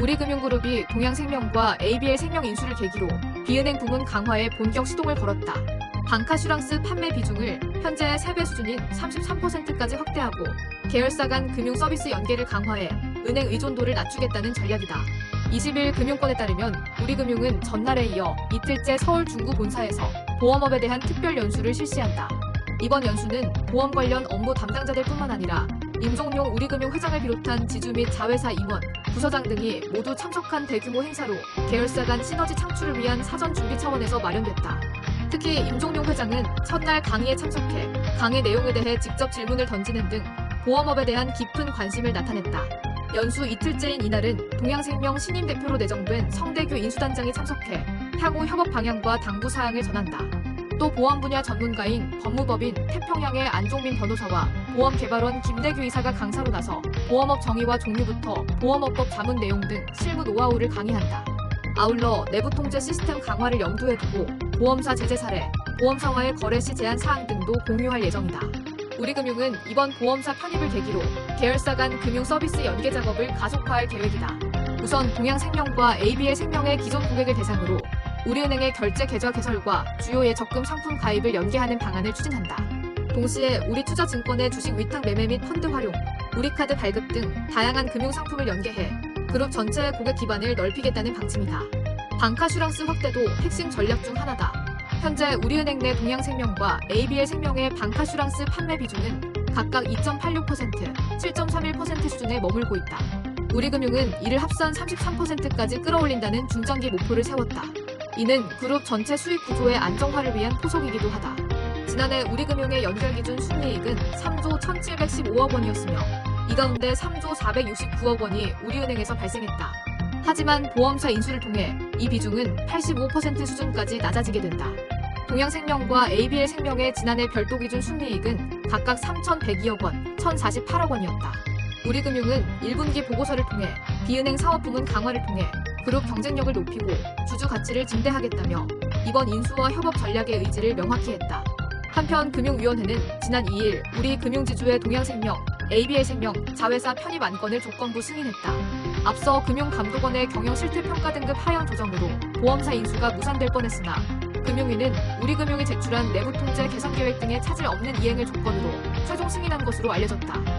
우리금융그룹이 동양생명과 ABL 생명 인수를 계기로 비은행 부문 강화에 본격 시동을 걸었다. 방카슈랑스 판매 비중을 현재 3배 수준인 33%까지 확대하고 계열사 간 금융 서비스 연계를 강화해 은행 의존도를 낮추겠다는 전략이다. 20일 금융권에 따르면 우리금융은 전날에 이어 이틀째 서울 중구 본사에서 보험업에 대한 특별 연수를 실시한다. 이번 연수는 보험 관련 업무 담당자들 뿐만 아니라 임종용 우리금융 회장을 비롯한 지주 및 자회사 임원, 부서장 등이 모두 참석한 대규모 행사로 계열사 간 시너지 창출을 위한 사전 준비 차원에서 마련됐다. 특히 임종용 회장은 첫날 강의에 참석해 강의 내용에 대해 직접 질문을 던지는 등 보험업에 대한 깊은 관심을 나타냈다. 연수 이틀째인 이날은 동양생명 신임 대표로 내정된 성대규 인수단장이 참석해 향후 협업 방향과 당부 사항을 전한다. 또 보험 분야 전문가인 법무법인 태평양의 안종민 변호사와 보험개발원 김대규 이사가 강사로 나서 보험업 정의와 종류부터 보험업법 자문 내용 등 실무 노하우를 강의한다. 아울러 내부 통제 시스템 강화를 염두에 두고 보험사 제재 사례, 보험사와의 거래 시 제한 사항 등도 공유할 예정이다. 우리금융은 이번 보험사 편입을 계기로 계열사 간 금융 서비스 연계 작업을 가속화할 계획이다. 우선 동양생명과 ABL 생명의 기존 고객을 대상으로 우리은행의 결제 계좌 개설과 주요 예 적금 상품 가입을 연계하는 방안을 추진한다. 동시에 우리투자증권의 주식 위탁 매매 및 펀드 활용, 우리카드 발급 등 다양한 금융 상품을 연계해 그룹 전체의 고객 기반을 넓히겠다는 방침이다. 방카슈랑스 확대도 핵심 전략 중 하나다. 현재 우리은행 내 동양생명과 ABL 생명의 방카슈랑스 판매 비중은 각각 2.86%, 7.31% 수준에 머물고 있다. 우리금융은 이를 합산 33%까지 끌어올린다는 중장기 목표를 세웠다. 이는 그룹 전체 수익 구조의 안정화를 위한 포석이기도 하다. 지난해 우리금융의 연결 기준 순이익은 3조 1,715억 원이었으며 이 가운데 3조 469억 원이 우리은행에서 발생했다. 하지만 보험사 인수를 통해 이 비중은 85% 수준까지 낮아지게 된다. 동양생명과 ABL 생명의 지난해 별도 기준 순이익은 각각 3,102억 원, 1,048억 원이었다. 우리금융은 1분기 보고서를 통해 비은행 사업 부문 강화를 통해 그룹 경쟁력을 높이고 주주 가치를 증대하겠다며 이번 인수와 협업 전략의 의지를 명확히 했다. 한편 금융위원회는 지난 2일 우리 금융지주의 동양생명, ABL생명, 자회사 편입 안건을 조건부 승인했다. 앞서 금융감독원의 경영 실태 평가 등급 하향 조정으로 보험사 인수가 무산될 뻔했으나 금융위는 우리금융이 제출한 내부 통제 개선 계획 등의 차질 없는 이행을 조건으로 최종 승인한 것으로 알려졌다.